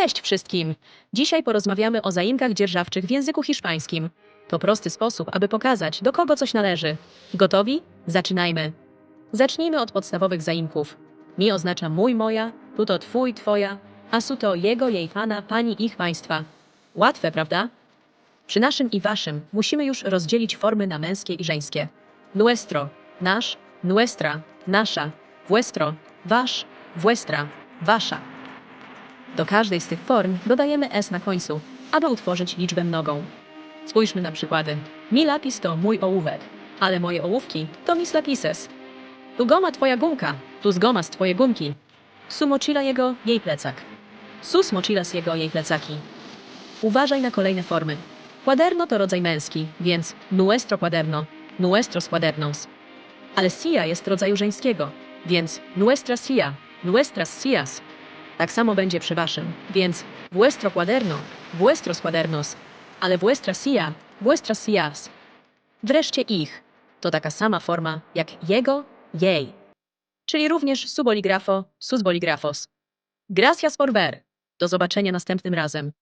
Cześć wszystkim! Dzisiaj porozmawiamy o zaimkach dzierżawczych w języku hiszpańskim. To prosty sposób, aby pokazać, do kogo coś należy. Gotowi? Zaczynajmy. Zacznijmy od podstawowych zaimków. Mi oznacza mój, moja, tu to twój, twoja, a su to jego, jej, pana, pani, ich, państwa. Łatwe, prawda? Przy naszym i waszym musimy już rozdzielić formy na męskie i żeńskie. Nuestro, nasz, nuestra, nasza, vuestro, wasz, vuestra, wasza. Do każdej z tych form dodajemy s na końcu, aby utworzyć liczbę mnogą. Spójrzmy na przykłady. Mi lapis to mój ołówek, ale moje ołówki to mis lapises. Tu goma twoja gumka, tu z goma z twoje gumki. Su mochila jego, jej plecak. Sus mochilas jego, jej plecaki. Uważaj na kolejne formy. Quaderno to rodzaj męski, więc nuestro quaderno, nuestros quadernos. Ale sia jest rodzaju żeńskiego, więc nuestra sia, nuestras sias. Tak samo będzie przy waszym, więc vuestro quaderno, vuestros quadernos, ale vuestra sia, vuestras sias. Wreszcie ich. To taka sama forma jak jego, jej. Czyli również suboligrafo, sus boligrafos. Gracias por ver. Do zobaczenia następnym razem.